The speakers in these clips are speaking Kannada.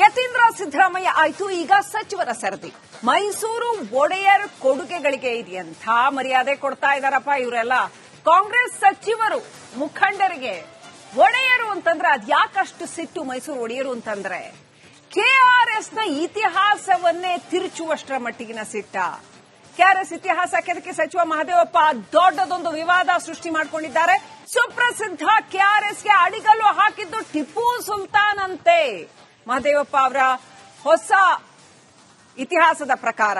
ಯತೀಂದ್ರ ಸಿದ್ದರಾಮಯ್ಯ ಆಯ್ತು, ಈಗ ಸಚಿವರ ಸರದಿ. ಮೈಸೂರು ಒಡೆಯರ್ ಕೊಡುಗೆಗಳಿಗೆ ಇದೆಯಂಥ ಮರ್ಯಾದೆ ಕೊಡ್ತಾ ಇದಾರಪ್ಪ ಇವರೆಲ್ಲ. ಕಾಂಗ್ರೆಸ್ ಸಚಿವರು ಮುಖಂಡರಿಗೆ ಒಡೆಯರು ಅಂತಂದ್ರೆ ಅದ್ಯಾಕಷ್ಟು ಸಿಟ್ಟು ಮೈಸೂರು ಒಡೆಯರು ಅಂತಂದ್ರೆ ಕೆಆರ್ಎಸ್ನ ಇತಿಹಾಸವನ್ನೇ ತಿರುಚುವಷ್ಟರ ಮಟ್ಟಿಗಿನ ಸಿಟ್ಟ. ಕೆಆರ್ಎಸ್ ಇತಿಹಾಸ ಕೆದಕ್ಕೆ ಸಚಿವ ಮಹದೇವಪ್ಪ ದೊಡ್ಡದೊಂದು ವಿವಾದ ಸೃಷ್ಟಿ ಮಾಡಿಕೊಂಡಿದ್ದಾರೆ. ಸುಪ್ರಸಿದ್ಧ ಕೆಆರ್ಎಸ್ಗೆ ಅಡಿಗಲ್ಲು ಹಾಕಿದ್ದು ಟಿಪ್ಪು ಸುಲ್ತಾನ್ ಅಂತೆ ಮಹದೇವಪ್ಪ ಅವರ ಹೊಸ ಇತಿಹಾಸದ ಪ್ರಕಾರ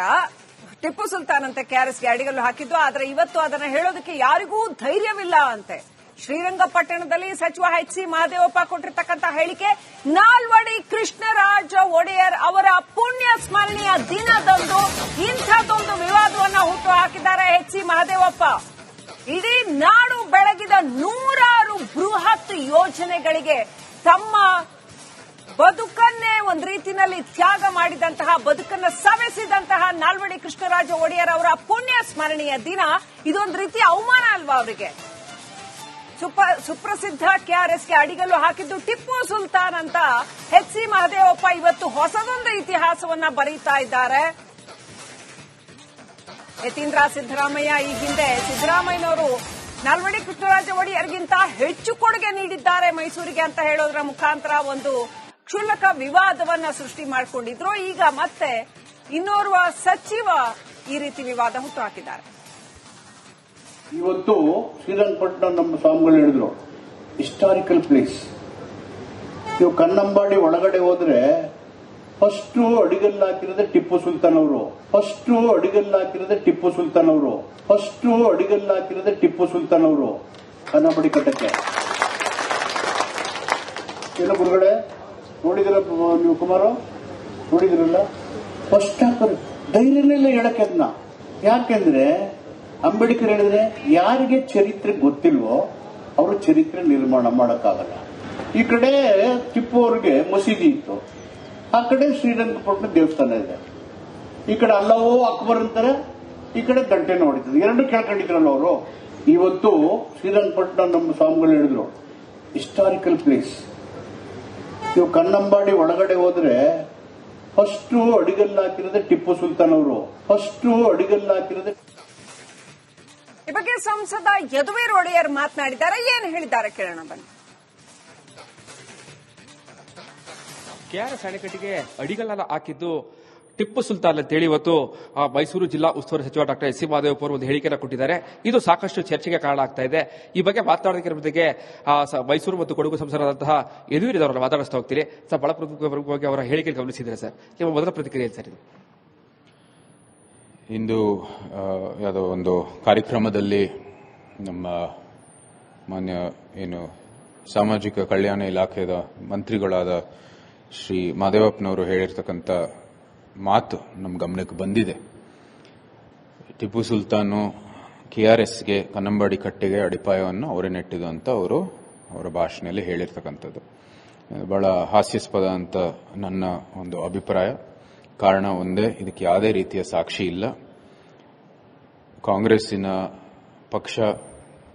ಟಿಪ್ಪು ಸುಲ್ತಾನ್ ಅಂತ ಕೆಆರ್ಎಸ್ಗೆ ಅಡಿಗಲ್ಲು ಹಾಕಿದ್ದು, ಆದರೆ ಇವತ್ತು ಅದನ್ನು ಹೇಳೋದಕ್ಕೆ ಯಾರಿಗೂ ಧೈರ್ಯವಿಲ್ಲ ಅಂತೆ. ಶ್ರೀರಂಗಪಟ್ಟಣದಲ್ಲಿ ಸಚಿವ ಎಚ್ ಸಿ ಮಹದೇವಪ್ಪ ಕೊಟ್ಟಿರ್ತಕ್ಕಂಥ ಹೇಳಿಕೆ, ನಾಲ್ವಡಿ ಕೃಷ್ಣರಾಜ ಒಡೆಯರ್ ಅವರ ಪುಣ್ಯ ಸ್ಮರಣೆಯ ದಿನದಂದು ಇಂಥದ್ದೊಂದು ವಿವಾದವನ್ನ ಹುಟ್ಟು ಹಾಕಿದ್ದಾರೆ ಎಚ್ ಸಿ ಮಹದೇವಪ್ಪ ಇಡೀ ನಾಡು ಬೆಳಗಿದ ನೂರಾರು ಬೃಹತ್ ಯೋಜನೆಗಳಿಗೆ ತಮ್ಮ ಬದುಕನ್ನೇ ಒಂದು ರೀತಿಯಲ್ಲಿ ತ್ಯಾಗ ಮಾಡಿದಂತಹ, ಬದುಕನ್ನ ಸವೆಸಿದಂತಹ ನಾಲ್ವಡಿ ಕೃಷ್ಣರಾಜ ಒಡೆಯರ್ ಅವರ ಪುಣ್ಯ ಸ್ಮರಣೆಯ ದಿನ. ಇದೊಂದು ರೀತಿ ಅವಮಾನ ಅಲ್ವಾ ಅವರಿಗೆ? ಸುಪ- ಸುಪ್ರಸಿದ್ಧ ಕೆಆರ್ಎಸ್ಗೆ ಅಡಿಗಲ್ಲು ಹಾಕಿದ್ದು ಟಿಪ್ಪು ಸುಲ್ತಾನ್ ಅಂತ ಎಚ್ ಸಿ ಮಹದೇವಪ್ಪ ಇವತ್ತು ಹೊಸದೊಂದು ಇತಿಹಾಸವನ್ನ ಬರೀತಾ ಇದ್ದಾರೆ. ಯತೀಂದ್ರ ಸಿದ್ದರಾಮಯ್ಯ ಈ ಹಿಂದೆ ಸಿದ್ದರಾಮಯ್ಯನವರು ನಾಲ್ವಡಿ ಕೃಷ್ಣರಾಜ ಒಡೆಯರ್ಗಿಂತ ಹೆಚ್ಚು ಕೊಡುಗೆ ನೀಡಿದ್ದಾರೆ ಮೈಸೂರಿಗೆ ಅಂತ ಹೇಳೋದ್ರ ಮುಖಾಂತರ ಒಂದು ಕ್ಷುಲ್ಲಕ ವಿವಾದವನ್ನ ಸೃಷ್ಟಿ ಮಾಡಿಕೊಂಡಿದ್ರು. ಈಗ ಮತ್ತೆ ಇನ್ನೋರ್ವ ಸಚಿವ ಈ ರೀತಿ ವಿವಾದ ಹುಟ್ಟುಹಾಕಿದ್ದಾರೆ. ಇವತ್ತು ಶ್ರೀರಂಗಪಟ್ಟಣ ನಮ್ಮ ಸ್ವಾಮಿಗಳು ಹೇಳಿದ್ರು ಹಿಸ್ಟಾರಿಕಲ್ ಪ್ಲೇಸ್ ನೀವು ಕನ್ನಂಬಾಡಿ ಒಳಗಡೆ ಹೋದ್ರೆ ಫಸ್ಟ್ ಅಡಿಗಲ್ಲು ಹಾಕಿರೋದೇ ಟಿಪ್ಪು ಸುಲ್ತಾನ್ ಅವರು, ಫಸ್ಟ್ ಅಡಿಗಲ್ಲು ಹಾಕಿರೋದೇ ಟಿಪ್ಪು ಸುಲ್ತಾನ್ ಅವರು, ಫಸ್ಟ್ ಅಡಿಗಲ್ಲು ಹಾಕಿರೋದೇ ಟಿಪ್ಪು ಸುಲ್ತಾನ್ ಅವರು. ಕನ್ನಂಬಾಡಿ ಕಟ್ಟಕ್ಕೆ. ಎಲ್ಲ ನೋಡಿದಿರ ನೀವು ಕುಮಾರ? ನೋಡಿದ್ರಲ್ಲ? ಫಸ್ಟ್ ಹಾಕೋರು ಧೈರ್ಯನೇ ಇಲ್ಲ ಹೇಳಕ್ಕೆ ಅದನ್ನ ಯಾಕೆಂದ್ರೆ, ಅಂಬೇಡ್ಕರ್ ಹೇಳಿದ್ರೆ ಯಾರಿಗೆ ಚರಿತ್ರೆ ಗೊತ್ತಿಲ್ವೋ ಅವರು ಚರಿತ್ರೆ ನಿರ್ಮಾಣ ಮಾಡಕ್ಕಾಗಲ್ಲ. ಈ ಕಡೆ ಟಿಪ್ಪು ಅವ್ರಿಗೆ ಮಸೀದಿ ಇತ್ತು. ಆ ಕಡೆ ಶ್ರೀರಂಗಪಟ್ಟಣ ದೇವಸ್ಥಾನ ಇದೆ. ಈ ಕಡೆ ಅಲ್ಲವೋ ಅಕ್ಬರ್ ಅಂತಾರೆ, ಈ ಕಡೆ ಗಂಟೆ ನೋಡಿದ್ರು. ಎರಡು ಕೇಳ್ಕೊಂಡಿದ್ರಲ್ಲ ಅವರು. ಇವತ್ತು ಶ್ರೀರಂಗಪಟ್ಟಣ ನಮ್ಮ ಸ್ವಾಮಿಗಳು ಹೇಳಿದ್ರು ಹಿಸ್ಟಾರಿಕಲ್ ಪ್ಲೇಸ್ ನೀವು ಕನ್ನಂಬಾಡಿ ಒಳಗಡೆ ಹೋದ್ರೆ ಫಸ್ಟ್ ಅಡಿಗಲ್ಲು ಹಾಕಿರೋದೇ ಟಿಪ್ಪು ಸುಲ್ತಾನ್ ಅವರು ಫಸ್ಟ್ ಅಡಿಗಲ್ಲು ಹಾಕಿರೋದೇ ಈ ಬಗ್ಗೆ ಸಂಸದ ಯದುವೀರ್ ಒಡೆಯರ್ ಮಾತನಾಡಿದ್ದಾರೆ. ಏನು ಹೇಳಿದ್ದಾರೆ ಕೇಳೋಣ ಬನ್ನಿ. ಕೆಆರ್ಎಸ್ ಅಣೆಕಟ್ಟಿಗೆ ಅಡಿಗಲ್ಲ ಹಾಕಿದ್ದು ಟಿಪ್ಪು ಸುಲ್ತಾನ್ ಅಂತೇಳಿ ಇವತ್ತು ಆ, ಮೈಸೂರು ಜಿಲ್ಲಾ ಉಸ್ತುವಾರಿ ಸಚಿವ ಡಾಕ್ಟರ್ ಎಸ್ ಸಿ ಮಹದೇವಪ್ಪ ಅವರು ಒಂದು ಹೇಳಿಕೆಯನ್ನು ಕೊಟ್ಟಿದ್ದಾರೆ. ಇದು ಸಾಕಷ್ಟು ಚರ್ಚೆಗೆ ಕಾರಣ ಆಗ್ತಾ ಇದೆ. ಈ ಬಗ್ಗೆ ಮಾತನಾಡೋದಕ್ಕೆ ಜೊತೆಗೆ ಮೈಸೂರು ಮತ್ತು ಕೊಡಗು ಸಂಸದರಾದಂತಹ ಯದುವೀರ್ ಅವರನ್ನ ಮಾತಾಡಿಸ್ತಾ ಹೋಗ್ತೀರಿ ಸರ್ ಬಹಳ ಪ್ರಮುಖವಾಗಿ ಅವರ ಹೇಳಿಕೆ ಗಮನಿಸಿದ್ರೆ ಸರ್ ನಿಮ್ಮ ಮೊದಲ ಪ್ರತಿಕ್ರಿಯೆ ಸರ್ ಇದು? ಇಂದು ಯಾವುದೋ ಒಂದು ಕಾರ್ಯಕ್ರಮದಲ್ಲಿ ನಮ್ಮ ಮಾನ್ಯ ಏನು ಸಾಮಾಜಿಕ ಕಲ್ಯಾಣ ಇಲಾಖೆಯ ಮಂತ್ರಿಗಳಾದ ಶ್ರೀ ಮಾದೇವಪ್ಪನವರು ಹೇಳಿರ್ತಕ್ಕಂಥ ಮಾತು ನಮ್ಮ ಗಮನಕ್ಕೆ ಬಂದಿದೆ. ಟಿಪ್ಪು ಸುಲ್ತಾನು ಕೆ ಆರ್ ಎಸ್ಗೆ ಕನ್ನಂಬಾಡಿ ಕಟ್ಟೆಗೆ ಅಡಿಪಾಯವನ್ನು ಅವರೇ ನೆಟ್ಟಿದ್ದು ಅಂತ ಅವರು ಅವರ ಭಾಷಣದಲ್ಲಿ ಹೇಳಿರ್ತಕ್ಕಂಥದ್ದು. ಬಹಳ ಹಾಸ್ಯಾಸ್ಪದ ಅಂತ ನನ್ನ ಒಂದು ಅಭಿಪ್ರಾಯ. ಕಾರಣ ಒಂದೇ, ಇದಕ್ಕೆ ಯಾವುದೇ ರೀತಿಯ ಸಾಕ್ಷಿ ಇಲ್ಲ. ಕಾಂಗ್ರೆಸ್ಸಿನ ಪಕ್ಷ,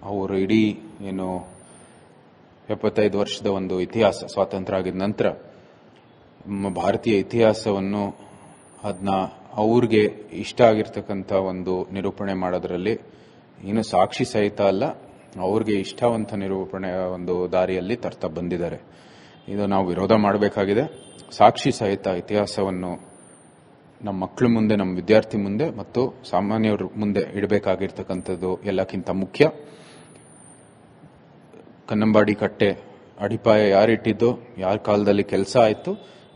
ಅವರು ಇಡೀ ಏನು ಎಪ್ಪತ್ತೈದು ವರ್ಷದ ಒಂದು ಇತಿಹಾಸ, ಸ್ವಾತಂತ್ರ್ಯ ಆಗಿದ ನಂತರ, ನಮ್ಮ ಭಾರತೀಯ ಇತಿಹಾಸವನ್ನು ಅದನ್ನ ಅವ್ರಿಗೆ ಇಷ್ಟ ಆಗಿರ್ತಕ್ಕಂಥ ಒಂದು ನಿರೂಪಣೆ ಮಾಡೋದ್ರಲ್ಲಿ ಏನು ಸಾಕ್ಷಿ ಸಹಿತ ಅಲ್ಲ, ಅವ್ರಿಗೆ ಇಷ್ಟವಂತ ನಿರೂಪಣೆಯ ಒಂದು ದಾರಿಯಲ್ಲಿ ತರ್ತಾ ಬಂದಿದ್ದಾರೆ. ಇದು ನಾವು ವಿರೋಧ ಮಾಡಬೇಕಾಗಿದೆ. ಸಾಕ್ಷಿ ಸಹಿತ ಇತಿಹಾಸವನ್ನು ನಮ್ಮ ಮಕ್ಕಳ ಮುಂದೆ, ನಮ್ಮ ವಿದ್ಯಾರ್ಥಿ ಮುಂದೆ ಮತ್ತು ಸಾಮಾನ್ಯರ ಮುಂದೆ ಇಡಬೇಕಾಗಿರ್ತಕ್ಕಂಥದ್ದು ಎಲ್ಲಕ್ಕಿಂತ ಮುಖ್ಯ. ಕನ್ನಂಬಾಡಿ ಕಟ್ಟೆ ಅಡಿಪಾಯ ಯಾರಿಟ್ಟಿದ್ದು, ಯಾರ ಕಾಲದಲ್ಲಿ ಕೆಲಸ ಆಯಿತು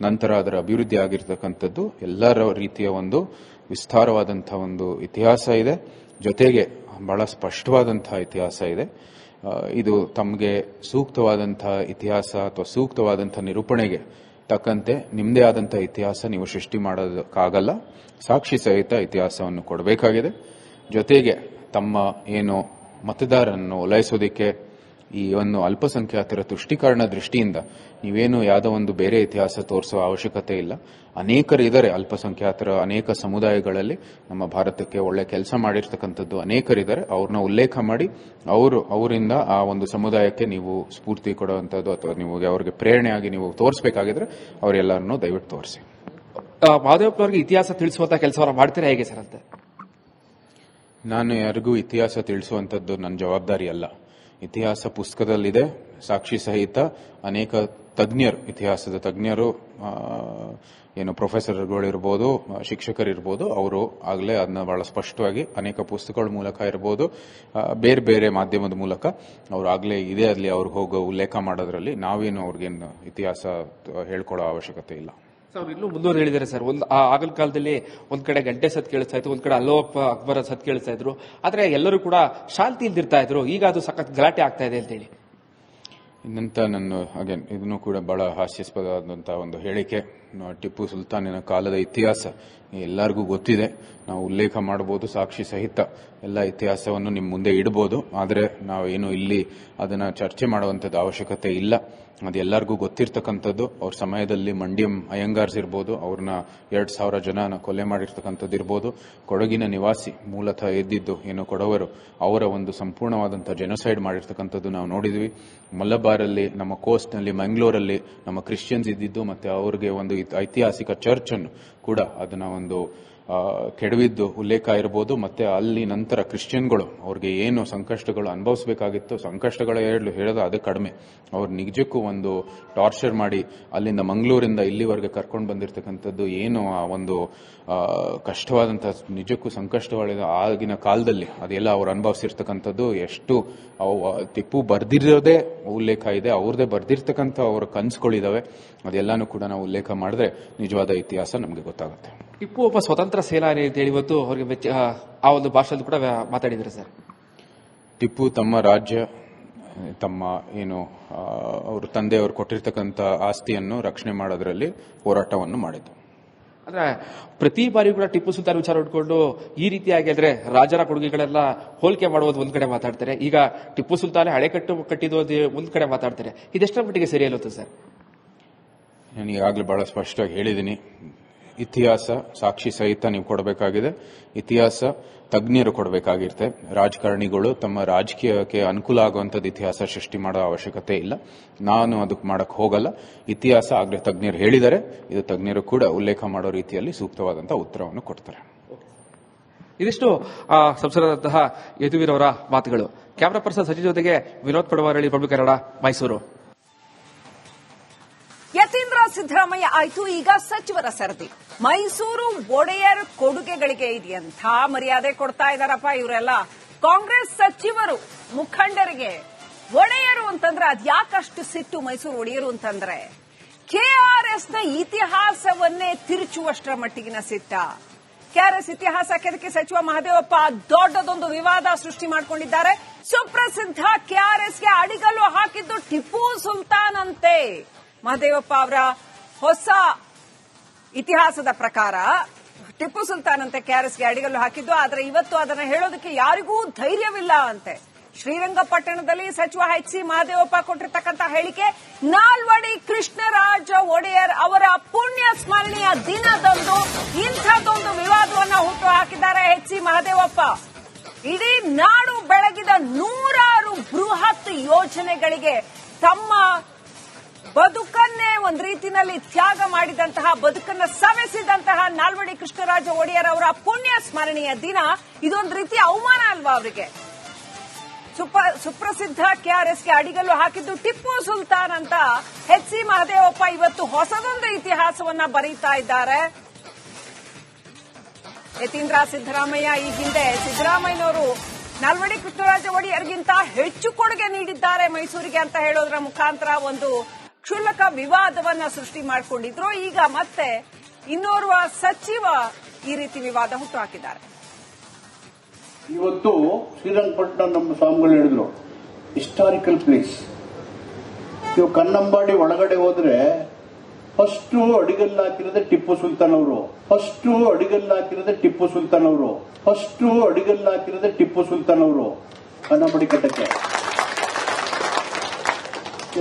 ನಂತರ ಅದರ ಅಭಿವೃದ್ಧಿ ಆಗಿರ್ತಕ್ಕಂಥದ್ದು ಎಲ್ಲರ ರೀತಿಯ ಒಂದು ವಿಸ್ತಾರವಾದಂಥ ಒಂದು ಇತಿಹಾಸ ಇದೆ. ಜೊತೆಗೆ ಬಹಳ ಸ್ಪಷ್ಟವಾದಂತಹ ಇತಿಹಾಸ ಇದೆ. ಇದು ತಮಗೆ ಸೂಕ್ತವಾದಂತಹ ಇತಿಹಾಸ ಅಥವಾ ಸೂಕ್ತವಾದಂತಹ ನಿರೂಪಣೆಗೆ ತಕ್ಕಂತೆ ನಿಮ್ಮದೇ ಆದಂತಹ ಇತಿಹಾಸ ನೀವು ಸೃಷ್ಟಿ ಮಾಡೋದಕ್ಕಾಗಲ್ಲ. ಸಾಕ್ಷಿ ಸಹಿತ ಇತಿಹಾಸವನ್ನು ಕೊಡಬೇಕಾಗಿದೆ. ಜೊತೆಗೆ ತಮ್ಮ ಏನು ಮತದಾರರನ್ನು ಓಲೈಸೋದಕ್ಕೆ ಈ ಒಂದು ಅಲ್ಪಸಂಖ್ಯಾತರ ತುಷ್ಟೀಕರಣ ದೃಷ್ಟಿಯಿಂದ ನೀವೇನು ಯಾವುದೋ ಒಂದು ಬೇರೆ ಇತಿಹಾಸ ತೋರಿಸುವ ಅವಶ್ಯಕತೆ ಇಲ್ಲ. ಅನೇಕರು ಇದ್ದಾರೆ ಅಲ್ಪಸಂಖ್ಯಾತರ ಅನೇಕ ಸಮುದಾಯಗಳಲ್ಲಿ. ನಮ್ಮ ಭಾರತಕ್ಕೆ ಒಳ್ಳೆ ಕೆಲಸ ಮಾಡಿರ್ತಕ್ಕಂಥದ್ದು ಅನೇಕರಿದ್ದಾರೆ. ಅವ್ರನ್ನ ಉಲ್ಲೇಖ ಮಾಡಿ ಅವರು ಅವರಿಂದ ಆ ಒಂದು ಸಮುದಾಯಕ್ಕೆ ನೀವು ಸ್ಫೂರ್ತಿ ಕೊಡುವಂಥದ್ದು ಅಥವಾ ನೀವು ಅವರಿಗೆ ಪ್ರೇರಣೆಯಾಗಿ ನೀವು ತೋರಿಸಬೇಕಾಗಿದ್ರೆ ಅವರೆಲ್ಲರನ್ನೂ ದಯವಿಟ್ಟು ತೋರಿಸಿ. ಮಹದೇವಪ್ಪನವ್ರಿಗೆ ಇತಿಹಾಸ ತಿಳಿಸುವಂತ ಕೆಲಸವನ್ನ ಮಾಡ್ತೀರಾ ಹೇಗೆ ಸರ್ ಅಂತ? ನಾನು ಯಾರಿಗೂ ಇತಿಹಾಸ ತಿಳಿಸುವಂಥದ್ದು ನನ್ನ ಜವಾಬ್ದಾರಿ ಅಲ್ಲ. ಇತಿಹಾಸ ಪುಸ್ತಕದಲ್ಲಿದೆ. ಸಾಕ್ಷಿ ಸಹಿತ ಅನೇಕ ತಜ್ಞರು, ಇತಿಹಾಸದ ತಜ್ಞರು ಏನು ಪ್ರೊಫೆಸರ್ಗಳಿರ್ಬೋದು ಶಿಕ್ಷಕರಿರ್ಬೋದು, ಅವರು ಆಗಲೇ ಅದನ್ನ ಬಹಳ ಸ್ಪಷ್ಟವಾಗಿ ಅನೇಕ ಪುಸ್ತಕಗಳ ಮೂಲಕ ಇರ್ಬೋದು ಬೇರೆ ಬೇರೆ ಮಾಧ್ಯಮದ ಮೂಲಕ ಅವರು ಆಗಲೇ ಇದೇ ಅಲ್ಲಿ ಅವ್ರಿಗೆ ಹೋಗೋ ಉಲ್ಲೇಖ ಮಾಡೋದ್ರಲ್ಲಿ ನಾವೇನು ಅವ್ರಿಗೇನು ಇತಿಹಾಸ ಹೇಳ್ಕೊಳ್ಳೋ ಅವಶ್ಯಕತೆ ಇಲ್ಲ. ಸೊ ಅವ್ರು ಇನ್ನೂ ಮುಂದುವರೆ ಹೇಳಿದ್ದಾರೆ ಸರ್. ಒಂದು ಆಗಿನ ಕಾಲದಲ್ಲಿ ಒಂದ್ ಕಡೆ ಗಂಟೆ ಸತ್ ಕೇಳಿಸ್ತಾ ಇತ್ತು, ಒಂದ್ ಕಡೆ ಅಲೋಪ್ ಅಕ್ಬರ ಸತ್ ಕೇಳಿಸ್ತಾ ಇದ್ರು. ಆದ್ರೆ ಎಲ್ಲರೂ ಕೂಡ ಶಾಂತಿ ಇಲ್ದಿರ್ತಾ ಇದ್ರು. ಈಗ ಅದು ಸಖತ್ ಗಲಾಟೆ ಆಗ್ತಾ ಇದೆ ಅಂತೇಳಿ. ಇನ್ನಂತ ನನ್ನ ಅಗೇನ್ ಇದನ್ನು ಕೂಡ ಬಹಳ ಹಾಸ್ಯಾಸ್ಪದವಾದಂತಹ ಒಂದು ಹೇಳಿಕೆ. ಟಿಪ್ಪು ಸುಲ್ತಾನಿನ ಕಾಲದ ಇತಿಹಾಸ. ಎಲ್ಲರಿಗೂ ಗೊತ್ತಿದೆ. ನಾವು ಉಲ್ಲೇಖ ಮಾಡಬಹುದು, ಸಾಕ್ಷಿ ಸಹಿತ ಎಲ್ಲ ಇತಿಹಾಸವನ್ನು ನಿಮ್ಮ ಮುಂದೆ ಇಡಬಹುದು ಆದರೆ ನಾವೇನು ಇಲ್ಲಿ ಅದನ್ನು ಚರ್ಚೆ ಮಾಡುವಂಥದ್ದು ಅವಶ್ಯಕತೆ ಇಲ್ಲ. ಅದು ಎಲ್ಲರಿಗೂ ಗೊತ್ತಿರ್ತಕ್ಕಂಥದ್ದು. ಅವ್ರ ಸಮಯದಲ್ಲಿ ಮಂಡ್ಯಂ ಅಯ್ಯಂಗಾರ್ಸ್ ಇರ್ಬೋದು, ಅವ್ರನ್ನ ಎರಡು ಸಾವಿರ ಜನನ ಕೊಲೆ ಮಾಡಿರ್ತಕ್ಕಂಥದ್ದು ಇರ್ಬೋದು. ಕೊಡಗಿನ ನಿವಾಸಿ ಮೂಲತಃ ಎದ್ದಿದ್ದು ಏನು ಕೊಡವರು, ಅವರ ಒಂದು ಸಂಪೂರ್ಣವಾದಂಥ ಜನಸೈಡ್ ಮಾಡಿರ್ತಕ್ಕಂಥದ್ದು ನಾವು ನೋಡಿದ್ವಿ. ಮಲಬಾರಲ್ಲಿ, ನಮ್ಮ ಕೋಸ್ಟ್ನಲ್ಲಿ ಮಂಗ್ಳೂರಲ್ಲಿ ನಮ್ಮ ಕ್ರಿಶ್ಚಿಯನ್ಸ್ ಇದ್ದಿದ್ದು, ಮತ್ತೆ ಅವ್ರಿಗೆ ಒಂದು ಐತಿಹಾಸಿಕ ಚರ್ಚ್ ಅನ್ನು ಕೂಡ ಅದನ್ನ ಒಂದು ಕೆಡವಿದ್ದು ಉಲ್ಲೇಖ ಇರಬಹುದು ಮತ್ತೆ ಅಲ್ಲಿ ನಂತರ ಕ್ರಿಶ್ಚಿಯನ್ಗಳು ಅವ್ರಿಗೆ ಏನು ಸಂಕಷ್ಟಗಳು ಅನುಭವಿಸಬೇಕಾಗಿತ್ತು, ಸಂಕಷ್ಟಗಳ ಹೇಳಲು ಹೇಳೋದು ಅದು ಕಡಿಮೆ. ಅವ್ರು ನಿಜಕ್ಕೂ ಒಂದು ಟಾರ್ಚರ್ ಮಾಡಿ ಅಲ್ಲಿಂದ ಮಂಗಳೂರಿಂದ ಇಲ್ಲಿವರೆಗೆ ಕರ್ಕೊಂಡು ಬಂದಿರತಕ್ಕಂಥದ್ದು ಏನು ಆ ಒಂದು ಕಷ್ಟವಾದಂಥ ನಿಜಕ್ಕೂ ಸಂಕಷ್ಟವಾದ ಆಗಿನ ಕಾಲದಲ್ಲಿ. ಅದೆಲ್ಲ ಅವ್ರು ಅನುಭವಿಸಿರ್ತಕ್ಕಂಥದ್ದು ಎಷ್ಟು ತಿಪ್ಪು ಬರ್ದಿರೋದೇ ಉಲ್ಲೇಖ ಇದೆ, ಅವ್ರದೇ ಬರ್ದಿರ್ತಕ್ಕಂಥ ಅವರ ಕನಸುಗಳಿದಾವೆ. ಅದೆಲ್ಲಾನು ಕೂಡ ನಾವು ಉಲ್ಲೇಖ ಮಾಡಿದ್ರೆ ನಿಜವಾದ ಇತಿಹಾಸ ನಮಗೆ ಗೊತ್ತಾಗುತ್ತೆ. ಟಿಪ್ಪು ಒಬ್ಬ ಸ್ವತಂತ್ರ ಸೇನಾನಿ ಅಂತ ಹೇಳಿ ಇವತ್ತು? ಅವರಿಗೆ ಮೆಚ್ಚ ಆ, ಒಂದು ಭಾಷೆಯಲ್ಲಿ ಕೂಡ ಮಾತಾಡಿದ್ದಾರೆ ಸರ್. ಟಿಪ್ಪು ತಮ್ಮ ರಾಜ್ಯ ತಮ್ಮ ಏನು ಅವ್ರ ತಂದೆಯವರು ಕೊಟ್ಟಿರ್ತಕ್ಕಂಥ ಆಸ್ತಿಯನ್ನು ರಕ್ಷಣೆ ಮಾಡೋದ್ರಲ್ಲಿ ಹೋರಾಟವನ್ನು ಮಾಡಿದ್ದು. ಅಂದ್ರೆ ಪ್ರತಿ ಬಾರಿ ಕೂಡ ಟಿಪ್ಪು ಸುಲ್ತಾನ್ ವಿಚಾರ ಇಟ್ಕೊಂಡು ಈ ರೀತಿಯಾಗಿ ಅಂದ್ರೆ ರಾಜರ ಕೊಡುಗೆಗಳೆಲ್ಲ ಹೋಲಿಕೆ ಮಾಡುವುದು ಒಂದ್ ಕಡೆ ಮಾತಾಡ್ತಾರೆ. ಈಗ ಟಿಪ್ಪು ಸುಲ್ತಾನ್ ಹಳೆಕಟ್ಟು ಕಟ್ಟಿದ್ದು ಒಂದ್ ಕಡೆ ಮಾತಾಡ್ತಾರೆ. ಇದೆಷ್ಟರ ಮಟ್ಟಿಗೆ ಸರಿ ಅಲ್ಲ ಸರ್? ನಾನು ಈಗಾಗಲೇ ಬಹಳ ಸ್ಪಷ್ಟವಾಗಿ ಹೇಳಿದ್ದೀನಿ ಇತಿಹಾಸ ಸಾಕ್ಷಿ ಸಹಿತ ನೀವು ಕೊಡಬೇಕಾಗಿದೆ. ಇತಿಹಾಸ ತಜ್ಞರು ಕೊಡಬೇಕಾಗಿರುತ್ತೆ. ರಾಜಕಾರಣಿಗಳು ತಮ್ಮ ರಾಜಕೀಯಕ್ಕೆ ಅನುಕೂಲ ಆಗುವಂಥದ್ದು ಇತಿಹಾಸ ಸೃಷ್ಟಿ ಮಾಡೋ ಅವಶ್ಯಕತೆ ಇಲ್ಲ. ನಾನು ಅದಕ್ಕೆ ಮಾಡಕ್ಕೆ ಹೋಗಲ್ಲ. ಇತಿಹಾಸ ಆಗ್ಲೇ ತಜ್ಞರು ಹೇಳಿದರೆ ಇದು ತಜ್ಞರು ಕೂಡ ಉಲ್ಲೇಖ ಮಾಡೋ ರೀತಿಯಲ್ಲಿ ಸೂಕ್ತವಾದಂತಹ ಉತ್ತರವನ್ನು ಕೊಡ್ತಾರೆ. ಇದಿಷ್ಟು ಆ, ಸಂಸದರಾದಂತಹ ಯದುವೀರವರ ಮಾತುಗಳು. ಕ್ಯಾಮರಾ ಪರ್ಸನ್ ಸಚಿವ ಜೊತೆಗೆ ವಿನೋದ್ ಪಡವಾರಳ್ಳಿ ಪ್ರಭು ಕನ್ನಡ ಮೈಸೂರು. ಸಿದ್ದರಾಮಯ್ಯ, ಆಯ್ತು, ಈಗ ಸಚಿವರ ಸರದಿ. ಮೈಸೂರು ಒಡೆಯರ್ ಕೊಡುಗೆಗಳಿಗೆ ಇದೆಯಂಥ ಮರ್ಯಾದೆ ಕೊಡ್ತಾ ಇದಾರಪ್ಪ ಇವರೆಲ್ಲ. ಕಾಂಗ್ರೆಸ್ ಸಚಿವರು, ಮುಖಂಡರಿಗೆ ಒಡೆಯರು ಅಂತಂದ್ರೆ ಅದ್ ಯಾಕಷ್ಟು ಸಿಟ್ಟು ಮೈಸೂರು ಒಡೆಯರು ಅಂತಂದ್ರೆ ಕೆಆರ್ಎಸ್ನ ಇತಿಹಾಸವನ್ನೇ ತಿರುಚುವಷ್ಟರ ಮಟ್ಟಿಗಿನ ಸಿಟ್ಟ. ಕೆಆರ್ಎಸ್ ಇತಿಹಾಸ ಕೆದಕ್ಕೆ ಸಚಿವ ಮಹದೇವಪ್ಪ ದೊಡ್ಡದೊಂದು ವಿವಾದ ಸೃಷ್ಟಿ ಮಾಡಿಕೊಂಡಿದ್ದಾರೆ. ಸುಪ್ರಸಿದ್ಧ ಕೆಆರ್ಎಸ್ಗೆ ಅಡಿಗಲು ಹಾಕಿದ್ದು ಟಿಪ್ಪು ಸುಲ್ತಾನ್ ಅಂತೆ ಮಹದೇವಪ್ಪ ಅವರ ಹೊಸ ಇತಿಹಾಸದ ಪ್ರಕಾರ ಟಿಪ್ಪು ಸುಲ್ತಾನ್ ಅಂತೆ ಕೆಆರ್ಎಸ್ಗೆ ಅಡಿಗಲ್ಲು ಹಾಕಿದ್ದು, ಆದರೆ ಇವತ್ತು ಅದನ್ನು ಹೇಳೋದಕ್ಕೆ ಯಾರಿಗೂ ಧೈರ್ಯವಿಲ್ಲ ಅಂತೆ. ಶ್ರೀರಂಗಪಟ್ಟಣದಲ್ಲಿ ಸಚಿವ ಎಚ್ ಸಿ ಮಹದೇವಪ್ಪ ಕೊಟ್ಟಿರ್ತಕ್ಕಂಥ ಹೇಳಿಕೆ, ನಾಲ್ವಡಿ ಕೃಷ್ಣರಾಜ ಒಡೆಯರ್ ಅವರ ಪುಣ್ಯ ಸ್ಮರಣೆಯ ದಿನದಂದು ಇಂಥದ್ದೊಂದು ವಿವಾದವನ್ನ ಹುಟ್ಟು ಹಾಕಿದ್ದಾರೆ ಎಚ್ ಸಿ ಮಹದೇವಪ್ಪ. ಇಡೀ ನಾಡು ಬೆಳಗಿದ ನೂರಾರು ಬೃಹತ್ ಯೋಜನೆಗಳಿಗೆ ತಮ್ಮ ಬದುಕನ್ನೇ ಒಂದ್ ರೀತಿನಲ್ಲಿ ತ್ಯಾಗ ಮಾಡಿದಂತಹ, ಬದುಕನ್ನ ಸವೆಸಿದಂತಹ ನಾಲ್ವಡಿ ಕೃಷ್ಣರಾಜ ಒಡೆಯರ್ ಅವರ ಪುಣ್ಯ ಸ್ಮರಣೆಯ ದಿನ ಇದೊಂದು ರೀತಿ ಅವಮಾನ ಅಲ್ವಾ ಅವರಿಗೆ? ಸುಪ- ಸುಪ್ರಸಿದ್ಧ ಕೆಆರ್ಎಸ್ಗೆ ಅಡಿಗಲ್ಲು ಹಾಕಿದ್ದು ಟಿಪ್ಪು ಸುಲ್ತಾನ್ ಅಂತ ಎಚ್ ಸಿ ಮಹದೇವಪ್ಪ ಇವತ್ತು ಹೊಸದೊಂದು ಇತಿಹಾಸವನ್ನ ಬರೀತಾ ಇದ್ದಾರೆ. ಯತೀಂದ್ರ ಸಿದ್ದರಾಮಯ್ಯ ಈ ಹಿಂದೆ ಸಿದ್ದರಾಮಯ್ಯನವರು ನಾಲ್ವಡಿ ಕೃಷ್ಣರಾಜ ಒಡೆಯರ್ಗಿಂತ ಹೆಚ್ಚು ಕೊಡುಗೆ ನೀಡಿದ್ದಾರೆ ಮೈಸೂರಿಗೆ ಅಂತ ಹೇಳೋದ್ರ ಮುಖಾಂತರ ಒಂದು ಕ್ಷುಲ್ಲಕ ವಿವಾದವನ್ನ ಸೃಷ್ಟಿ ಮಾಡಿಕೊಂಡಿದ್ರು. ಈಗ ಮತ್ತೆ ಇನ್ನೋರ್ವ ಸಚಿವ ಈ ರೀತಿ ವಿವಾದ ಹುಟ್ಟುಹಾಕಿದ್ದಾರೆ. ಇವತ್ತು ಶ್ರೀರಂಗಪಟ್ಟಣ ನಮ್ಮ ಸ್ವಾಮಿಗಳು ಹೇಳಿದ್ರು ಹಿಸ್ಟಾರಿಕಲ್ ಪ್ಲೇಸ್ ನೀವು ಕನ್ನಂಬಾಡಿ ಒಳಗಡೆ ಹೋದ್ರೆ ಫಸ್ಟ್ ಅಡಿಗಲ್ ಹಾಕಿರೋದೇ ಟಿಪ್ಪು ಸುಲ್ತಾನ್ ಅವರು ಫಸ್ಟ್ ಅಡಿಗಲ್ ಹಾಕಿರೋದೇ ಟಿಪ್ಪು ಸುಲ್ತಾನ್ ಅವರು ಫಸ್ಟ್ ಅಡಿಗಲ್ ಹಾಕಿರೋದೇ ಟಿಪ್ಪು ಸುಲ್ತಾನ್ ಅವರು ಕನ್ನಂಬಾಡಿ ಕಟ್ಟಕ್ಕೆ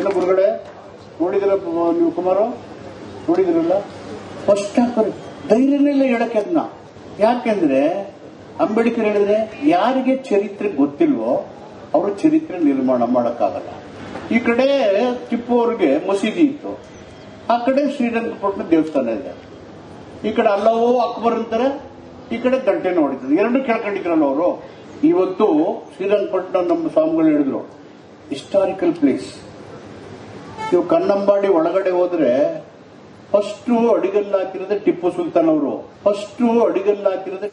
ಎಲ್ಲ ನೋಡಿದಿರ ನೀವು ಕುಮಾರು? ನೋಡಿದಿರಲ್ಲ? ಫಸ್ಟ್ ಹಾಕೋರಿ ಧೈರ್ಯನೆಲ್ಲ ಹೇಳಕ್ಕೆ ಅದನ್ನ. ಯಾಕೆಂದ್ರೆ ಅಂಬೇಡ್ಕರ್ ಹೇಳಿದ್ರೆ ಯಾರಿಗೆ ಚರಿತ್ರೆ ಗೊತ್ತಿಲ್ವೋ ಅವರು ಚರಿತ್ರೆ ನಿರ್ಮಾಣ ಮಾಡಕ್ಕಾಗಲ್ಲ. ಈ ಕಡೆ ಟಿಪ್ಪು ಅವ್ರಿಗೆ ಮಸೀದಿ ಇತ್ತು. ಆ ಕಡೆ ಶ್ರೀರಂಗಪಟ್ಟಣ ದೇವಸ್ಥಾನ ಇದೆ. ಈ ಕಡೆ ಅಲ್ಲವೋ ಅಕ್ಬರ್ ಅಂತಾರೆ, ಈ ಕಡೆ ಗಂಟೆ ನೋಡಿದ್ರು. ಎರಡು ಕೇಳ್ಕೊಂಡಿದ್ರಲ್ಲ ಅವರು. ಇವತ್ತು ಶ್ರೀರಂಗಪಟ್ಟಣ ನಮ್ಮ ಸ್ವಾಮಿಗಳು ಹೇಳಿದ್ರು ಹಿಸ್ಟಾರಿಕಲ್ ಪ್ಲೇಸ್ ನೀವು ಕನ್ನಂಬಾಡಿ ಒಳಗಡೆ ಹೋದ್ರೆ ಫಸ್ಟ್ ಅಡಿಗಲ್ಲು ಹಾಕಿರೋದೇ ಟಿಪ್ಪು ಸುಲ್ತಾನ್ ಅವರು. ಫಸ್ಟ್ ಅಡಿಗಲ್ಲು ಹಾಕಿರೋದೇ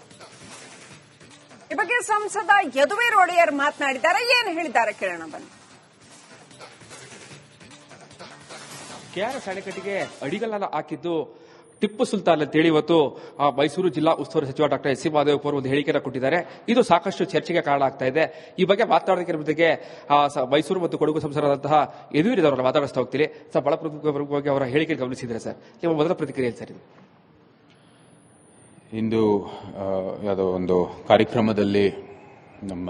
ಈ ಬಗ್ಗೆ ಸಂಸದ ಯದುವೀರ್ ಒಡೆಯರ್ ಮಾತನಾಡಿದ್ದಾರೆ. ಏನು ಹೇಳಿದ್ದಾರೆ ಕೇಳೋಣ ಬನ್ನಿ. ಕೆಆರ್ಎಸ್ ಅಣೆಕಟ್ಟಿಗೆ ಅಡಿಗಲ್ಲ ಹಾಕಿದ್ದು ಟಿಪ್ಪು ಸುಲ್ತಾನ್ ಅಂತೇಳಿ ಇವತ್ತು ಆ, ಮೈಸೂರು ಜಿಲ್ಲಾ ಉಸ್ತುವಾರಿ ಸಚಿವ ಡಾಕ್ಟರ್ ಎಸ್ ಸಿ ಮಹದೇವಪ್ಪ ಅವರು ಒಂದು ಹೇಳಿಕೆಯನ್ನು ಕೊಟ್ಟಿದ್ದಾರೆ. ಇದು ಸಾಕಷ್ಟು ಚರ್ಚೆಗೆ ಕಾರಣ ಆಗ್ತಾ ಇದೆ. ಈ ಬಗ್ಗೆ ಮಾತನಾಡೋದಕ್ಕೆ ಬಗ್ಗೆ ಮೈಸೂರು ಮತ್ತು ಕೊಡಗು ಸಂಸದರಾದಂತಹ ಯದುವೀರವರನ್ನ ಮಾತಾಡಿಸ್ತಾ ಹೋಗ್ತೀರಿ ಸರ್ ಬಹಳ ಪ್ರಮುಖವಾಗಿ ಅವರ ಹೇಳಿಕೆ ಗಮನಿಸಿದ್ರೆ ಸರ್ ನಿಮ್ಮ ಮೊದಲ ಪ್ರತಿಕ್ರಿಯೆ ಸರ್ ಇದು? ಇಂದು ಯಾವುದೋ ಒಂದು ಕಾರ್ಯಕ್ರಮದಲ್ಲಿ ನಮ್ಮ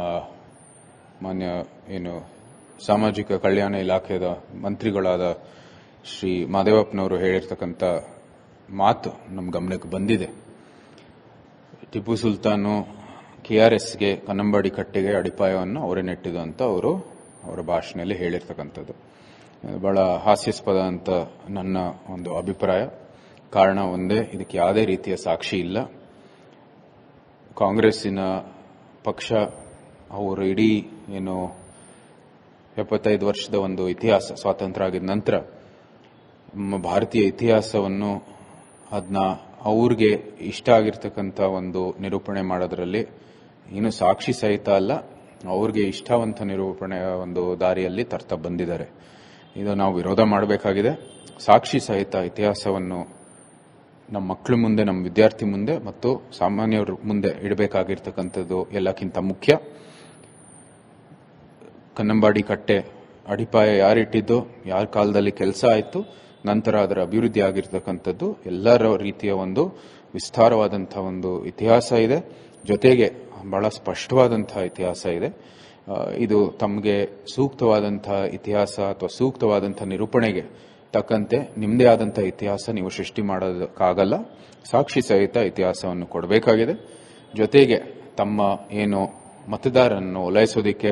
ಮಾನ್ಯ ಏನು ಸಾಮಾಜಿಕ ಕಲ್ಯಾಣ ಇಲಾಖೆಯ ಮಂತ್ರಿಗಳಾದ ಶ್ರೀ ಮಾದೇವಪ್ಪನವರು ಹೇಳಿರ್ತಕ್ಕಂಥ ಮಾತು ನಮ್ಮ ಗಮನಕ್ಕೆ ಬಂದಿದೆ. ಟಿಪ್ಪು ಸುಲ್ತಾನು ಕೆ ಆರ್ ಎಸ್ಗೆ ಕನ್ನಂಬಾಡಿ ಕಟ್ಟೆಗೆ ಅಡಿಪಾಯವನ್ನು ಅವರೇ ನೆಟ್ಟಿದ್ದು ಅಂತ ಅವರು ಅವರ ಭಾಷಣದಲ್ಲಿ ಹೇಳಿರ್ತಕ್ಕಂಥದ್ದು. ಬಹಳ ಹಾಸ್ಯಾಸ್ಪದ ಅಂತ ನನ್ನ ಒಂದು ಅಭಿಪ್ರಾಯ. ಕಾರಣ ಒಂದೇ, ಇದಕ್ಕೆ ಯಾವುದೇ ರೀತಿಯ ಸಾಕ್ಷಿ ಇಲ್ಲ. ಕಾಂಗ್ರೆಸ್ಸಿನ ಪಕ್ಷ, ಅವರು ಇಡೀ ಏನು ಎಪ್ಪತ್ತೈದು ವರ್ಷದ ಒಂದು ಇತಿಹಾಸ, ಸ್ವಾತಂತ್ರ್ಯ ಆಗಿದ ನಂತರ, ನಮ್ಮ ಭಾರತೀಯ ಇತಿಹಾಸವನ್ನು ಅದನ್ನ ಅವ್ರಿಗೆ ಇಷ್ಟ ಆಗಿರ್ತಕ್ಕಂಥ ಒಂದು ನಿರೂಪಣೆ ಮಾಡೋದ್ರಲ್ಲಿ ಇನ್ನು ಸಾಕ್ಷಿ ಸಹಿತ ಅಲ್ಲ, ಅವ್ರಿಗೆ ಇಷ್ಟವಂತ ನಿರೂಪಣೆಯ ಒಂದು ದಾರಿಯಲ್ಲಿ ತರ್ತಾ ಬಂದಿದ್ದಾರೆ. ಇದು ನಾವು ವಿರೋಧ ಮಾಡಬೇಕಾಗಿದೆ. ಸಾಕ್ಷಿ ಸಹಿತ ಇತಿಹಾಸವನ್ನು ನಮ್ಮ ಮಕ್ಕಳ ಮುಂದೆ, ನಮ್ಮ ವಿದ್ಯಾರ್ಥಿ ಮುಂದೆ ಮತ್ತು ಸಾಮಾನ್ಯರ ಮುಂದೆ ಇಡಬೇಕಾಗಿರ್ತಕ್ಕಂಥದ್ದು ಎಲ್ಲಕ್ಕಿಂತ ಮುಖ್ಯ. ಕನ್ನಂಬಾಡಿ ಕಟ್ಟೆ ಅಡಿಪಾಯ ಯಾರಿಟ್ಟಿದ್ದು, ಯಾರ ಕಾಲದಲ್ಲಿ ಕೆಲಸ ಆಯಿತು ನಂತರ ಅದರ ಅಭಿವೃದ್ಧಿ ಆಗಿರ್ತಕ್ಕಂಥದ್ದು ಎಲ್ಲರ ರೀತಿಯ ಒಂದು ವಿಸ್ತಾರವಾದಂಥ ಒಂದು ಇತಿಹಾಸ ಇದೆ. ಜೊತೆಗೆ ಬಹಳ ಸ್ಪಷ್ಟವಾದಂತಹ ಇತಿಹಾಸ ಇದೆ. ಇದು ತಮಗೆ ಸೂಕ್ತವಾದಂತಹ ಇತಿಹಾಸ ಅಥವಾ ಸೂಕ್ತವಾದಂತಹ ನಿರೂಪಣೆಗೆ ತಕ್ಕಂತೆ ನಿಮ್ಮದೇ ಆದಂತಹ ಇತಿಹಾಸ ನೀವು ಸೃಷ್ಟಿ ಮಾಡೋದಕ್ಕಾಗಲ್ಲ. ಸಾಕ್ಷಿ ಸಹಿತ ಇತಿಹಾಸವನ್ನು ಕೊಡಬೇಕಾಗಿದೆ. ಜೊತೆಗೆ ತಮ್ಮ ಏನು ಮತದಾರರನ್ನು ಓಲೈಸೋದಿಕ್ಕೆ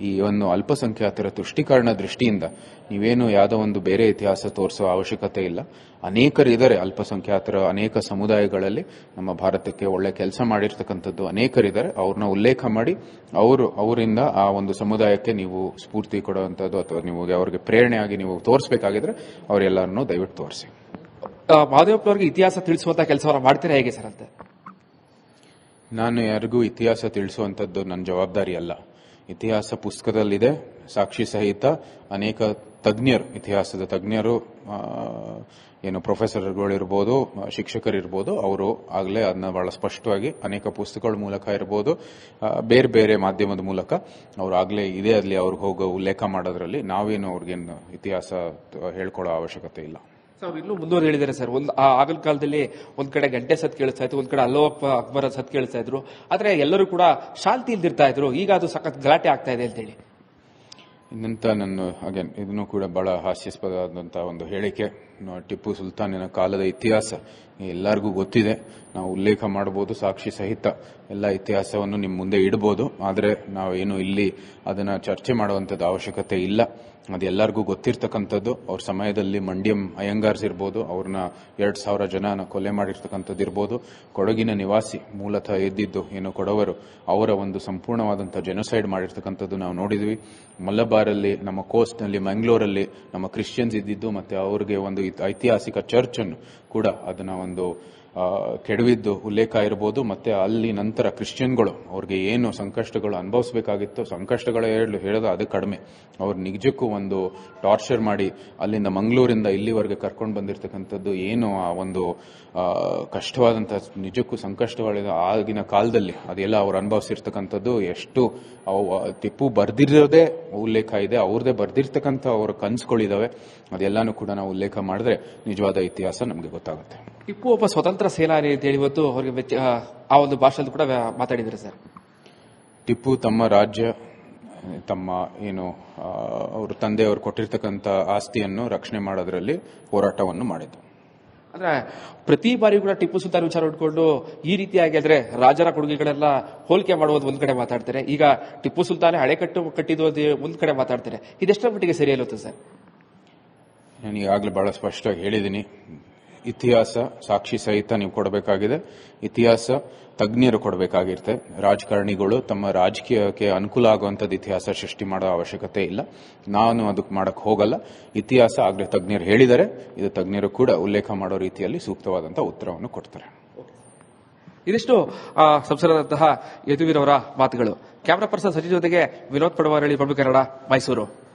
ಈ ಒಂದು ಅಲ್ಪಸಂಖ್ಯಾತರ ತುಷ್ಟೀಕರಣ ದೃಷ್ಟಿಯಿಂದ ನೀವೇನು ಯಾವುದೋ ಒಂದು ಬೇರೆ ಇತಿಹಾಸ ತೋರಿಸೋ ಅವಶ್ಯಕತೆ ಇಲ್ಲ. ಅನೇಕರಿದ್ದಾರೆ ಅಲ್ಪಸಂಖ್ಯಾತರ ಅನೇಕ ಸಮುದಾಯಗಳಲ್ಲಿ. ನಮ್ಮ ಭಾರತಕ್ಕೆ ಒಳ್ಳೆ ಕೆಲಸ ಮಾಡಿರ್ತಕ್ಕಂಥದ್ದು ಅನೇಕರಿದ್ದಾರೆ ಅವ್ರನ್ನ ಉಲ್ಲೇಖ ಮಾಡಿ ಅವರು ಅವರಿಂದ ಆ ಒಂದು ಸಮುದಾಯಕ್ಕೆ ನೀವು ಸ್ಫೂರ್ತಿ ಕೊಡುವಂಥದ್ದು ಅಥವಾ ನೀವು ಅವರಿಗೆ ಪ್ರೇರಣೆಯಾಗಿ ನೀವು ತೋರಿಸಬೇಕಾಗಿದ್ರೆ ಅವರೆಲ್ಲರನ್ನೂ ದಯವಿಟ್ಟು ತೋರಿಸಿ. ಮಾದೇವಪ್ಪನವ್ರಿಗೆ ಇತಿಹಾಸ ತಿಳಿಸುವಂತ ಕೆಲಸವನ್ನ ಮಾಡ್ತೀರಾ ಹೇಗೆ ಸರ್ ಅಂತ? ನಾನು ಯಾರಿಗೂ ಇತಿಹಾಸ ತಿಳಿಸುವಂಥದ್ದು ನನ್ನ ಜವಾಬ್ದಾರಿ ಅಲ್ಲ. ಇತಿಹಾಸ ಪುಸ್ತಕದಲ್ಲಿದೆ. ಸಾಕ್ಷಿ ಸಹಿತ ಅನೇಕ ತಜ್ಞರು, ಇತಿಹಾಸದ ತಜ್ಞರು ಏನು ಪ್ರೊಫೆಸರ್ಗಳಿರ್ಬೋದು, ಶಿಕ್ಷಕರಿರ್ಬೋದು, ಅವರು ಆಗಲೇ ಅದನ್ನ ಬಹಳ ಸ್ಪಷ್ಟವಾಗಿ ಅನೇಕ ಪುಸ್ತಕಗಳ ಮೂಲಕ ಇರ್ಬೋದು. ಬೇರೆ ಬೇರೆ ಮಾಧ್ಯಮದ ಮೂಲಕ ಅವರು ಆಗಲೇ ಇದೇ ಅಲ್ಲಿ ಅವ್ರಿಗೆ ಹೋಗೋ ಉಲ್ಲೇಖ ಮಾಡೋದ್ರಲ್ಲಿ ನಾವೇನು ಅವ್ರಿಗೇನು ಇತಿಹಾಸ ಹೇಳ್ಕೊಳ್ಳೋ ಅವಶ್ಯಕತೆ ಇಲ್ಲ. ಸರ್ ಇನ್ನೂ ಮುಂದುವರೆದು ಹೇಳಿದ್ದಾರೆ ಸರ್. ಒಂದು ಆಗಿನ ಕಾಲದಲ್ಲಿ ಒಂದ್ ಕಡೆ ಗಂಟೆ ಸತ್ ಕೇಳಿಸ್ತಾ ಇತ್ತು, ಒಂದ್ ಕಡೆ ಅಲ್ಲೋ ಅಕ್ಬರ ಸತ್ ಕೇಳಿಸ್ತಾ ಇದ್ರು. ಆದ್ರೆ ಎಲ್ಲರೂ ಕೂಡ ಶಾಂತಿ ಇಲ್ದಿರ್ತಾ ಇದ್ರು. ಈಗ ಅದು ಸಖತ್ ಗಲಾಟೆ ಆಗ್ತಾ ಇದೆ ಅಂತೇಳಿ. ಇನ್ನಂತ ನನ್ನ ಅಗೇನ್ ಇದನ್ನು ಕೂಡ ಬಹಳ ಹಾಸ್ಯಾಸ್ಪದವಾದಂತಹ ಒಂದು ಹೇಳಿಕೆ. ಟಿಪ್ಪು ಸುಲ್ತಾನಿನ ಕಾಲದ ಇತಿಹಾಸ ಎಲ್ಲರಿಗೂ ಗೊತ್ತಿದೆ. ನಾವು ಉಲ್ಲೇಖ ಮಾಡಬಹುದು, ಸಾಕ್ಷಿ ಸಹಿತ ಎಲ್ಲ ಇತಿಹಾಸವನ್ನು ನಿಮ್ಮ ಮುಂದೆ ಇಡಬಹುದು ಆದರೆ ನಾವೇನು ಇಲ್ಲಿ ಅದನ್ನು ಚರ್ಚೆ ಮಾಡುವಂಥದ್ದು ಅವಶ್ಯಕತೆ ಇಲ್ಲ. ಅದು ಎಲ್ಲರಿಗೂ ಗೊತ್ತಿರ್ತಕ್ಕಂಥದ್ದು. ಅವ್ರ ಸಮಯದಲ್ಲಿ ಮಂಡ್ಯಂ ಅಯ್ಯಂಗಾರ್ಸ್ ಇರ್ಬೋದು, ಅವ್ರನ್ನ ಎರಡು ಸಾವಿರ ಜನನ ಕೊಲೆ ಮಾಡಿರ್ತಕ್ಕಂಥದ್ದು ಇರ್ಬೋದು. ಕೊಡಗಿನ ನಿವಾಸಿ ಮೂಲತಃ ಎದ್ದಿದ್ದು ಏನು ಕೊಡವರು, ಅವರ ಒಂದು ಸಂಪೂರ್ಣವಾದಂಥ ಜನಸೈಡ್ ಮಾಡಿರ್ತಕ್ಕಂಥದ್ದು ನಾವು ನೋಡಿದ್ವಿ. ಮಲಬಾರಲ್ಲಿ ನಮ್ಮ ಕೋಸ್ಟ್ನಲ್ಲಿ ಮಂಗ್ಳೂರಲ್ಲಿ ನಮ್ಮ ಕ್ರಿಶ್ಚಿಯನ್ಸ್ ಇದ್ದಿದ್ದು, ಮತ್ತೆ ಅವ್ರಿಗೆ ಒಂದು ಐತಿಹಾಸಿಕ ಚರ್ಚ್ ಅನ್ನು ಕೂಡ ಅದನ್ನ ಒಂದು ಕೆಡವಿದ್ದು ಉಲ್ಲೇಖ ಇರಬಹುದು ಮತ್ತೆ ಅಲ್ಲಿ ನಂತರ ಕ್ರಿಶ್ಚಿಯನ್ಗಳು, ಅವ್ರಿಗೆ ಏನು ಸಂಕಷ್ಟಗಳು ಅನುಭವಿಸಬೇಕಾಗಿತ್ತು, ಸಂಕಷ್ಟಗಳ ಹೇಳಲು ಹೇಳೋದು ಅದು ಕಡಿಮೆ. ಅವ್ರು ನಿಜಕ್ಕೂ ಒಂದು ಟಾರ್ಚರ್ ಮಾಡಿ, ಅಲ್ಲಿಂದ ಮಂಗಳೂರಿಂದ ಇಲ್ಲಿವರೆಗೆ ಕರ್ಕೊಂಡು ಬಂದಿರತಕ್ಕಂಥದ್ದು ಏನು ಆ ಒಂದು ಕಷ್ಟವಾದಂಥ ನಿಜಕ್ಕೂ ಸಂಕಷ್ಟಗಳಿದ ಆಗಿನ ಕಾಲದಲ್ಲಿ, ಅದೆಲ್ಲ ಅವ್ರು ಅನುಭವಿಸಿರ್ತಕ್ಕಂಥದ್ದು ಎಷ್ಟು ತಿಪ್ಪು ಬರ್ದಿರೋದೇ ಉಲ್ಲೇಖ ಇದೆ ಅವ್ರದೇ ಬರ್ದಿರ್ತಕ್ಕಂಥ ಅವರ ಕನ್ಸುಗಳಿದಾವೆ, ಅದೆಲ್ಲಾನು ಕೂಡ ನಾವು ಉಲ್ಲೇಖ ಮಾಡಿದ್ರೆ ನಿಜವಾದ ಇತಿಹಾಸ ನಮಗೆ ಗೊತ್ತಾಗುತ್ತೆ. ಟಿಪ್ಪು ಒಬ್ಬ ಸ್ವತಂತ್ರ ಸೇನಾನಿ ಅಂತ ಹೇಳಿ ಇವತ್ತು ಅವರಿಗೆ ಆ ಒಂದು ಭಾಷೆಯಲ್ಲಿ ಕೂಡ ಮಾತಾಡಿದ್ರು ಮಾತಾಡಿದ್ದಾರೆ ಸರ್. ಟಿಪ್ಪು ತಮ್ಮ ರಾಜ್ಯ ತಮ್ಮ ಏನು ಅವ್ರ ಅವ್ರ ತಂದೆಯವರು ಕೊಟ್ಟಿರ್ತಕ್ಕಂಥ ಆಸ್ತಿಯನ್ನು ರಕ್ಷಣೆ ಮಾಡೋದರಲ್ಲಿ ಹೋರಾಟವನ್ನು ಮಾಡಿದ್ದು. ಅಂದ್ರೆ ಪ್ರತಿ ಬಾರಿ ಕೂಡ ಟಿಪ್ಪು ಸುಲ್ತಾನ್ ವಿಚಾರ ಉಟ್ಕೊಂಡು ಈ ರೀತಿಯಾಗಿ ಆದ್ರೆ ರಾಜರ ಕೊಡುಗೆಗಳೆಲ್ಲ ಹೋಲಿಕೆ ಮಾಡುವುದು ಒಂದ್ ಕಡೆ ಮಾತಾಡ್ತಾರೆ. ಈಗ ಟಿಪ್ಪು ಸುಲ್ತಾನ್ ಹಳೆಕಟ್ಟು ಕಟ್ಟಿದ್ದು ಒಂದ್ ಕಡೆ ಮಾತಾಡ್ತಾರೆ. ಇದೆಷ್ಟರ ಮಟ್ಟಿಗೆ ಸರಿಯಲ್ಲುತ್ತೆ ಸರ್? ನಾನು ಈಗಾಗಲೇ ಬಹಳ ಸ್ಪಷ್ಟವಾಗಿ ಹೇಳಿದ್ದೀನಿ ಇತಿಹಾಸ ಸಾಕ್ಷಿ ಸಹಿತ ನೀವು ಕೊಡಬೇಕಾಗಿದೆ. ಇತಿಹಾಸ ತಜ್ಞರು ಕೊಡಬೇಕಾಗಿರುತ್ತೆ. ರಾಜಕಾರಣಿಗಳು ತಮ್ಮ ರಾಜಕೀಯಕ್ಕೆ ಅನುಕೂಲ ಆಗುವಂಥದ್ದು ಇತಿಹಾಸ ಸೃಷ್ಟಿ ಮಾಡೋ ಅವಶ್ಯಕತೆ ಇಲ್ಲ. ನಾನು ಅದಕ್ಕೆ ಮಾಡಕ್ಕೆ ಹೋಗಲ್ಲ. ಇತಿಹಾಸ ಆಗಲೇ ತಜ್ಞರು ಹೇಳಿದರೆ ಇದು ತಜ್ಞರು ಕೂಡ ಉಲ್ಲೇಖ ಮಾಡೋ ರೀತಿಯಲ್ಲಿ ಸೂಕ್ತವಾದಂಥ ಉತ್ತರವನ್ನು ಕೊಡ್ತಾರೆ. ಇದಿಷ್ಟು ಆ, ಸಂಸದರಾದಂತಹ ಯದುವೀರ್ ಅವರ ಮಾತುಗಳು. ಕ್ಯಾಮರಾ ಪರ್ಸನ್ ಸಚಿವ ಜೊತೆಗೆ ವಿನೋದ್ ಪಡವಾರಳ್ಳಿ ಪ್ರಭು ಕನ್ನಡ ಮೈಸೂರು.